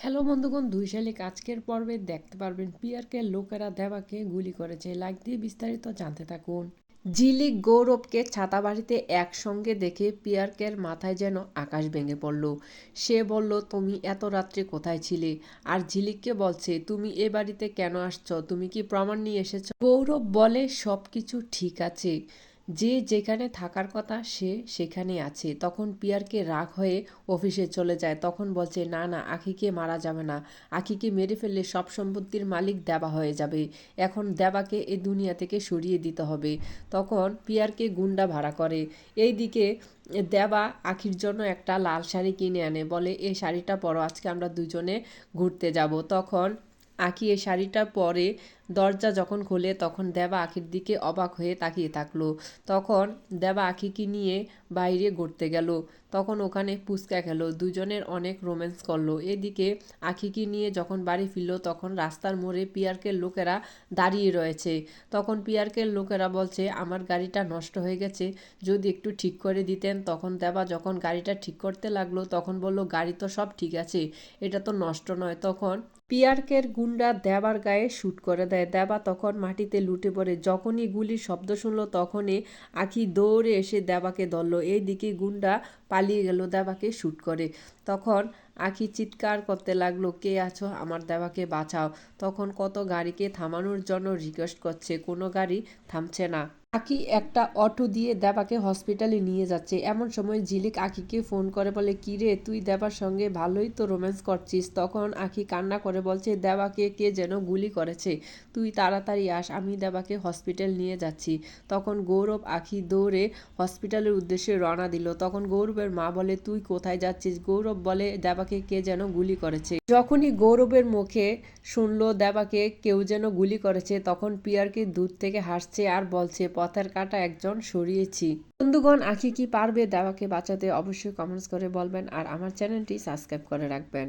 Hello বন্ধুগণ, দুই শালিক আজকের পর্বে দেখতে পারবেন পিয়ারকে, লোকেরা দেবাকে গুলি করেছে। লাইক দিয়ে বিস্তারিত জানতে থাকুন। ঝিলিক গৌরবকে ছাতা বাড়িতে একসঙ্গে দেখে পিয়ারকের মাথায় যেন আকাশ ভেঙে পড়ল। সে বলল, তুমি এত রাত্রে কোথায় ছিলে? আর ঝিলিককে বলছে, তুমি এ বাড়িতে কেন আসছো? তুমি কি প্রমাণ নিয়ে এসেছ? গৌরব বলে সব কিছু ঠিক আছে। যে যেখানে থাকার কথা সে সেখানে আছে। তখন পিয়ারকে রাগ হয়ে অফিসে চলে যায়। তখন বলছে, না না, আখিকে মারা যাবে না। আখিকে মেরে ফেললে সব সম্পত্তির মালিক দেবা হয়ে যাবে। এখন দেবাকে এ দুনিয়া থেকে সরিয়ে দিতে হবে। তখন পিয়ারকে গুন্ডা ভাড়া করে। এই দিকে দেবা আখির জন্য একটা লাল শাড়ি কিনে আনে। বলে এই শাড়িটা পরো, আজকে আমরা দুজনে ঘুরতে যাব। তখন আঁকি এই শাড়িটা পরে দরজা যখন খোলে, তখন দেবা আখির দিকে অবাক হয়ে তাকিয়ে থাকল। তখন দেবা আখিকে নিয়ে বাইরে ঘুরতে গেল। তখন ওখানে পুচকা খেলো। দুজনের অনেক রোম্যান্স করল। এদিকে আখিকে নিয়ে যখন বাড়ি ফিরলো, তখন রাস্তার মোড়ে পিয়ারকের লোকেরা দাঁড়িয়ে রয়েছে। তখন পিয়ারকের লোকেরা বলছে, আমার গাড়িটা নষ্ট হয়ে গেছে। যদি একটু ঠিক করে দিতেন। তখন দেবা যখন গাড়িটা ঠিক করতে লাগল, তখন বলল, গাড়ি তো সব ঠিক আছে। এটা তো নষ্ট নয়। তখন পিয়ারকের গুন্ডা দেবার গায়ে শ্যুট করে দেয়। দেবা তখন মাটিতে লুটে পড়ে। যখনই গুলির শব্দ শুনলো, তখনই আখি দৌড়ে এসে দেবাকে ধরলো। এইদিকে গুন্ডা পালিয়ে গেল দেবাকে শ্যুট করে। তখন আখি চিৎকার করতে লাগল, কে আছো? আমার দেবাকে বাঁচাও। তখন কত গাড়িকে থামানোর জন্য রিকোয়েস্ট করছে, কোনো গাড়ি থামছে না। আকি একটা অটো দিয়ে দেবাকে হসপিটালে নিয়ে যাচ্ছে। এমন সময় ঝিলিক আকিকে ফোন করে, বলে, কি রে, তুই দেবার সঙ্গে ভালোই তো রোম্যান্স করছিস। তখন আখি কান্না করে বলছে দেবাকে কে যেন গুলি করেছে? তুই তাড়াতাড়ি আস, আমি দেবাকে হসপিটাল নিয়ে যাচ্ছি। তখন গৌরব আখি দৌড়ে হসপিটালের উদ্দেশ্যে রওনা দিল। তখন গৌরবের মা বলে, তুই কোথায় যাচ্ছিস? গৌরব বলে দেবাকে কে যেন গুলি করেছে। যখনই গৌরবের মুখে শুনলো দেবাকে কেউ যেন গুলি করেছে, তখন পিয়ারকে দূর থেকে হাসছে আর বলছে, পথের কাটা একজন সরিয়েছি। বন্ধুগণ, আখি কি পারবে দেবাকে বাঁচাতে? অবশ্যই কমেন্টস করে বলবেন আর আমার চ্যানেলটি সাবস্ক্রাইব করে রাখবেন।